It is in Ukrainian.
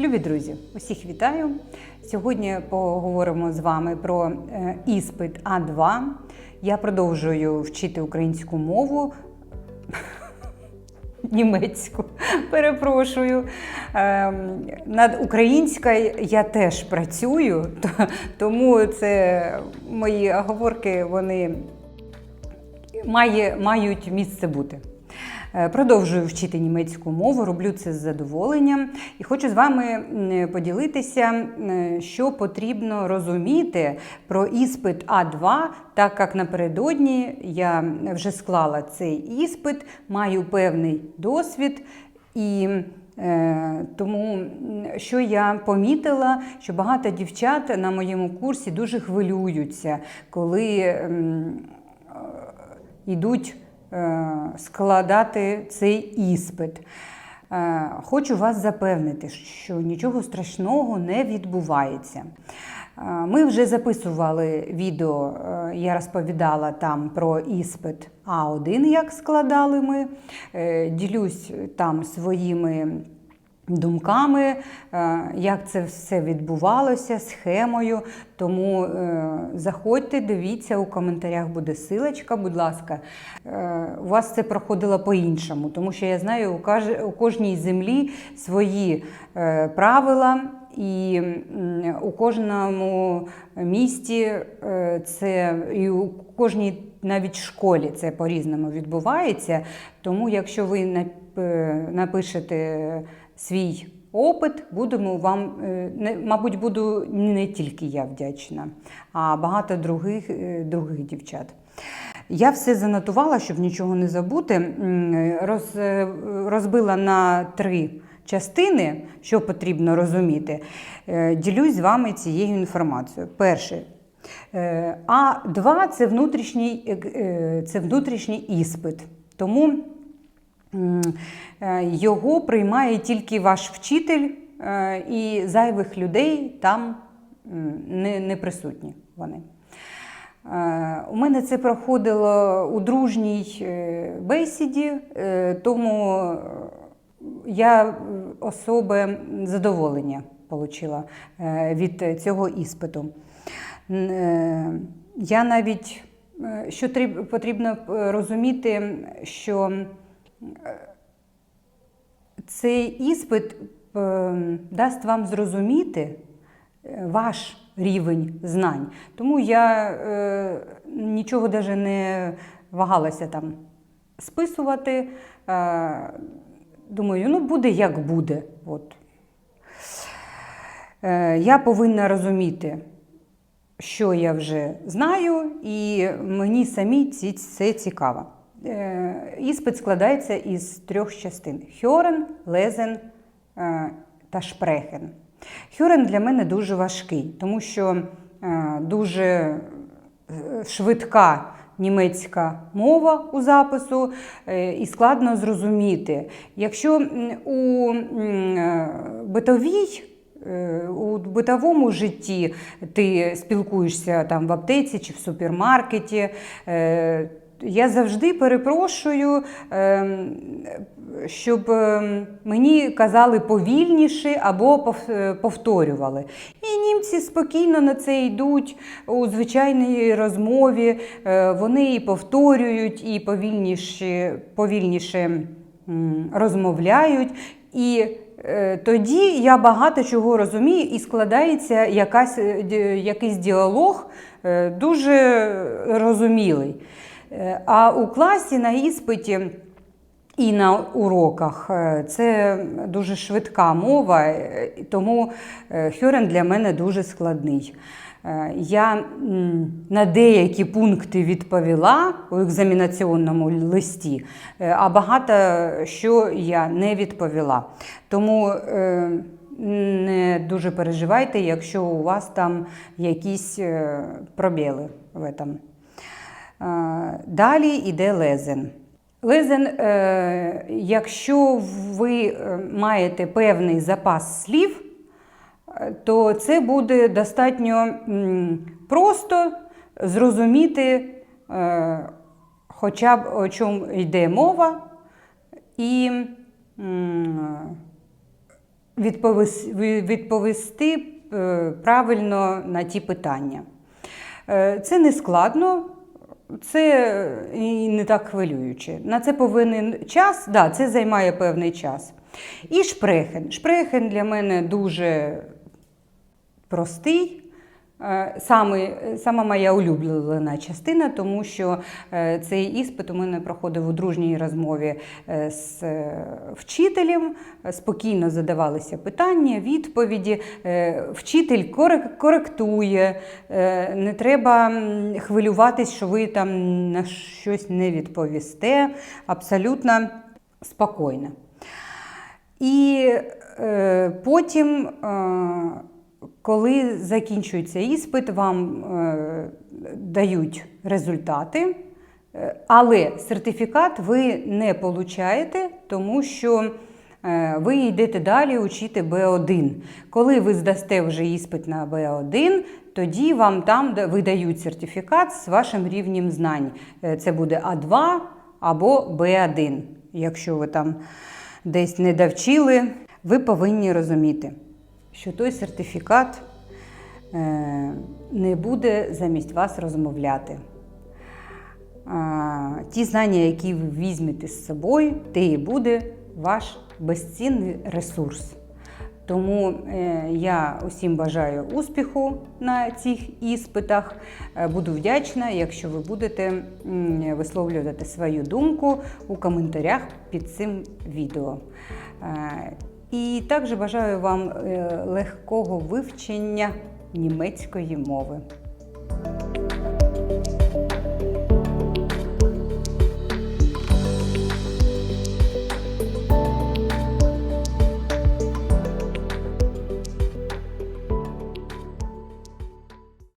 Любі друзі, усіх вітаю. Сьогодні поговоримо з вами про е, іспит А2. Я продовжую вчити українську мову. Німецьку, перепрошую. Ем, Над українською я теж працюю, тому це мої оговорки вони мають місце бути. Е, Продовжую вчити німецьку мову, роблю це з задоволенням і хочу з вами поділитися, що потрібно розуміти про іспит А2, так як напередодні я вже склала цей іспит, маю певний досвід і. Е, Тому що я помітила, що багато дівчат на моєму курсі дуже хвилюються, коли йдуть е, складати цей іспит. Е, Хочу вас запевнити, що нічого страшного не відбувається. Е, Ми вже записували відео, е, я розповідала там про іспит А1, як складали ми. Е, Ділюсь там своїми думками, е, як це все відбувалося, схемою. Тому е, заходьте, дивіться, у коментарях буде силочка, будь ласка. Е, У вас це проходило по-іншому, тому що я знаю, у кожній землі свої правила. І у кожному місті це і у кожній навіть школі це по-різному відбувається. Тому, якщо ви напишете свій опит, будемо вам, е, мабуть, буду не тільки я вдячна, а багато других, е, других дівчат. Я все занотувала, щоб нічого не забути. Роз, е, розбила на три частини, що потрібно розуміти. Ділюсь з вами цією інформацією. Перше. е, А2 це внутрішній, це внутрішній іспит. Тому м, е, його приймає тільки ваш вчитель, е, і зайвих людей там не, не присутні вони. Е, У мене це проходило у дружній бесіді, тому я особе задоволення отримала від цього іспиту. Я навіть що потрібно розуміти, що цей іспит е, дасть вам зрозуміти е, ваш рівень знань. Тому я е, нічого навіть не вагалася там списувати. Е, думаю, ну буде як буде. От. Я повинна розуміти, що я вже знаю, і мені самі це цікаво. Е, Іспит складається із трьох частин: хьорен, лезен е, та шпрехен. Хьорен для мене дуже важкий, тому що е, дуже швидка німецька мова у запису і складно зрозуміти. Якщо у битовій У битовому житті ти спілкуєшся там в аптеці чи в супермаркеті. Я завжди перепрошую, ем, щоб ем, мені казали повільніше або е, повторювали. І німці спокійно на це йдуть у звичайній розмові. Е, Вони і повторюють, і повільніше, повільніше розмовляють. І е, тоді я багато чого розумію, і складається якась, якийсь діалог дуже розумілий. А у класі на іспиті і на уроках е, це дуже швидка мова, е, тому е, Хьорен для мене дуже складний. Я на деякі пункти відповіла у екзамінаційному листі, а багато що я не відповіла. Тому не дуже переживайте, якщо у вас там якісь пробіли в этом. Далі йде лезен. Лезен, е, якщо ви е, маєте певний запас слів, е, то це буде достатньо просто зрозуміти, хоча б о чому йде мова, і відповісти правильно на ті питання. Це не складно, це і не так хвилююче. На це повинен час, да, це займає певний час. І шпрехен. Шпрехен для мене дуже простий. Е, Саме, сама моя улюблена частина, тому що е, цей іспит у мене проходив у дружній розмові е, з вчителем. Спокійно задавалися питання, відповіді. Вчитель коректує, не треба хвилюватись, що ви там на щось не відповісте. Абсолютно спокійно. І потім, коли закінчується іспит, вам е, дають результати, е, але сертифікат ви не получаєте, тому що е, ви йдете далі учити Б1. Коли ви здасте вже іспит на Б1, тоді вам там видають сертифікат з вашим рівнем знань. Е, Це буде А2 або Б1. Якщо ви там десь не довчили, ви повинні розуміти, що той сертифікат е, не буде замість вас розмовляти. Ті знання, які ви візьмете з собою, те і буде ваш безцінний ресурс. Тому е, я усім бажаю успіху на цих іспитах. Е, Буду вдячна, якщо ви будете висловлювати свою думку у коментарях під цим відео. І також бажаю вам е, легкого вивчення німецької мови.